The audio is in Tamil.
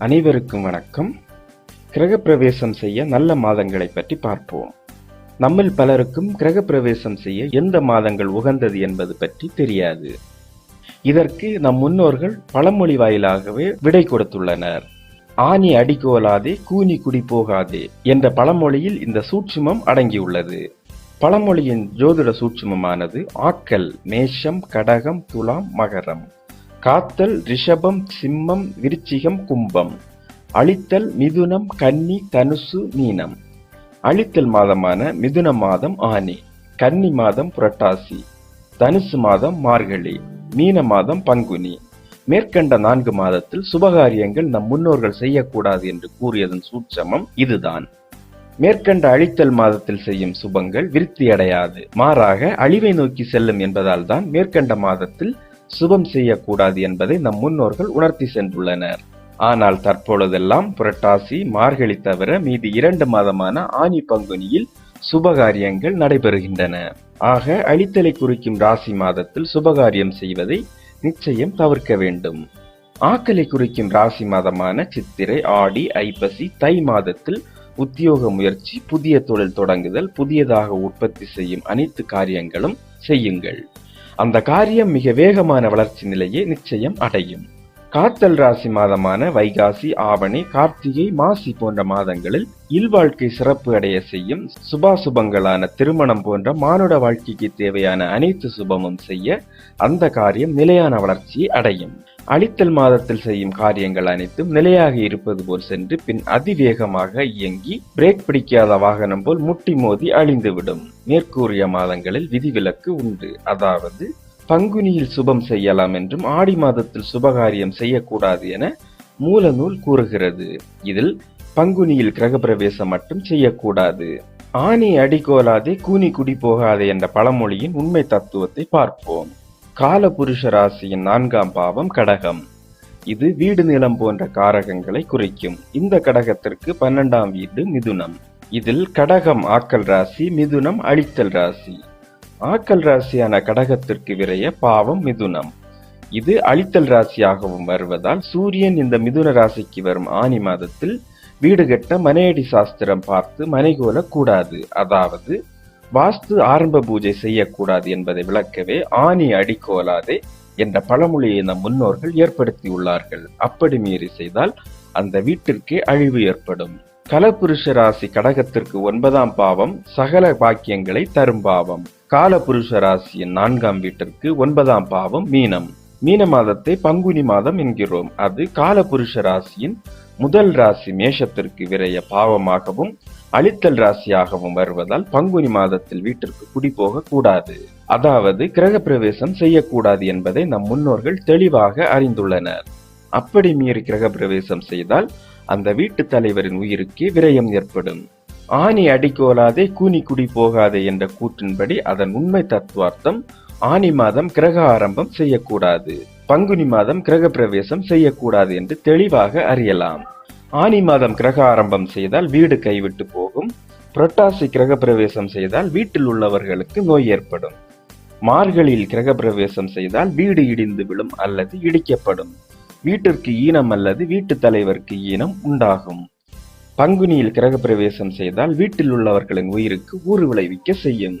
அனைவருக்கும் வணக்கம். கிரகப்பிரவேசம் செய்ய நல்ல மாதங்களை பற்றி பார்ப்போம். நம்மில் பலருக்கும் கிரகப்பிரவேசம் செய்ய எந்த மாதங்கள் உகந்தது என்பது பற்றி தெரியாது. இதற்கு நம் முன்னோர்கள் பழமொழி வாயிலாகவே விடை கொடுத்துள்ளனர். ஆணி அடிக்கோலாதே கூனி குடி போகாதே என்ற பழமொழியில் இந்த சூட்சுமம் அடங்கியுள்ளது. பழமொழியின் ஜோதிட சூட்சுமமானது ஆக்கல் மேஷம் கடகம் துலாம் மகரம். காத்தல் ரிஷபம் சிம்மம் விருச்சிகம் கும்பம். அழித்தல் மிதுனம் கன்னி தனுசு மீனம். அழித்தல் மாதமான மிதுன மாதம் ஆனி கன்னி மாதம் புரட்டாசி தனுசு மாதம் மார்கழி மீன மாதம் பங்குனி. மேற்கண்ட நான்கு மாதத்தில் சுபகாரியங்கள் நம் முன்னோர்கள் செய்யக்கூடாது என்று கூறியதன் சூட்சமம் இதுதான். மேற்கண்ட அழித்தல் மாதத்தில் செய்யும் சுபங்கள் விருத்தியடையாது. மாறாக அழிவை நோக்கி செல்லும் என்பதால் தான் மேற்கண்ட மாதத்தில் சுபம் செய்யக்கூடாது என்பதை நம் முன்னோர்கள் உணர்த்தி சென்றுள்ளனர். ஆனால் தற்பொழுதெல்லாம் புரட்டாசி மார்கழி தவிர மீதி இரண்டு மாதமான ஆனி பங்குனியில் சுபகாரியங்கள் நடைபெறுகின்றன. ஆக அழித்தலை குறிக்கும் ராசி மாதத்தில் சுபகாரியம் செய்வதை நிச்சயம் தவிர்க்க வேண்டும். ஆக்கலை குறிக்கும் ராசி மாதமான சித்திரை ஆடி ஐப்பசி தை மாதத்தில் உத்தியோக முயற்சி புதிய தொழில் தொடங்குதல் புதியதாக உற்பத்தி செய்யும் அனைத்து காரியங்களும் செய்யுங்கள். அந்த காரியம் மிக வேகமான வளர்ச்சி நிலையை நிச்சயம் அடையும். காத்தல் ராசி மாதமான வைகாசி ஆவணி கார்த்திகை மாசி போன்ற மாதங்களில் இல்வாழ்க்கை சிறப்பு அடைய செய்யும் சுபாசுபங்களான திருமணம் போன்ற மானுட வாழ்க்கைக்கு தேவையான அனைத்து சுபமும் செய்ய அந்த காரியம் நிலையான வளர்ச்சியை அடையும். அழித்தல் மாதத்தில் செய்யும் காரியங்கள் அனைத்தும் நிலையாக இருப்பது போல் சென்று பின் அதிவேகமாக இயங்கி பிரேக் பிடிக்காத வாகனம் போல் முட்டி மோதி அழிந்துவிடும். மேற்கூறிய மாதங்களில் விதிவிலக்கு உண்டு. அதாவது பங்குனியில் சுபம் செய்யலாம் என்றும் ஆடி மாதத்தில் சுபகாரியம் செய்யக்கூடாது என மூலநூல் கூறுகிறது. இதில் பங்குனியில் கிரகப்பிரவேசம் மட்டும் செய்யக்கூடாது. ஆணி அடிகோலாதே கூனி குடி போகாதே என்ற பழமொழியின் உண்மை தத்துவத்தை பார்ப்போம். காலபுருஷ ராசியின் நான்காம் பாவம் கடகம். இது வீடு நிலம் போன்ற காரகங்களை குறிக்கும். இந்த கடகத்திற்கு பன்னெண்டாம் வீடு மிதுனம். இதில் கடகம் ஆக்கல் ராசி மிதுனம் அழித்தல் ராசி. ஆக்கல் ராசியான கடகத்திற்கு விரைய பாவம் மிதுனம். இது அழித்தல் ராசியாகவும் வருவதால் சூரியன் இந்த மிதுன ராசிக்கு வரும் ஆனி மாதத்தில் வீடு கட்ட மனையடி சாஸ்திரம் பார்த்து மனைகோல கூடாது அதாவது வாஸ்து ஆரம்ப பூஜை செய்யக்கூடாது என்பதை விளக்கவே ஆணி அடிக்கோலாதே என்ற பழமொழியை நம் முன்னோர்கள் ஏற்படுத்தியுள்ளார்கள். அப்படி மீறி செய்தால் அந்த வீட்டிற்கே அழிவு ஏற்படும். கலபுருஷ ராசி கடகத்திற்கு ஒன்பதாம் பாவம் சகல பாக்கியங்களை தரும் பாவம். காலபுருஷ ராசியின் நான்காம் வீட்டிற்கு ஒன்பதாம் பாவம் மீனம். மீன மாதத்தை பங்குனி மாதம் என்கிறோம். அது காலபுருஷ ராசியின் முதல் ராசி மேஷத்திற்கு விரைய பாவமாகவும் அழித்தல் ராசியாகவும் வருவதால் பங்குனி மாதத்தில் வீட்டிற்கு குடிபோக கூடாது. அதாவது கிரக பிரவேசம் செய்யக்கூடாது என்பதை நம் முன்னோர்கள் தெளிவாக அறிந்துள்ளனர். அப்படி மீறி கிரக பிரவேசம் செய்தால் அந்த வீட்டு தலைவரின் உயிருக்கு விரயம் ஏற்படும். ஆணி அடிக்கோலாதே கூனி குடி போகாதே என்ற கூற்றின்படி அதன் உண்மை தத்துவார்த்தம் ஆனி மாதம் கிரக ஆரம்பம் செய்யக்கூடாது. பங்குனி மாதம் கிரக பிரவேசம் செய்யக்கூடாது என்று தெளிவாக அறியலாம். ஆனி மாதம் கிரக ஆரம்பம் செய்தால் வீடு கைவிட்டு போகும். புரட்டாசி கிரக பிரவேசம் செய்தால் வீட்டில் உள்ளவர்களுக்கு நோய் ஏற்படும். மார்கழியில் கிரக பிரவேசம் செய்தால் வீடு இடிந்து விழும் அல்லது இடிக்கப்படும். வீட்டிற்கு ஈனம் அல்லது வீட்டு தலைவருக்கு ஈனம் உண்டாகும். பங்குனியில் கிரக பிரவேசம் செய்தால் வீட்டில் உள்ளவர்களின் உயிருக்கு ஊறு விளைவிக்க செய்யும்.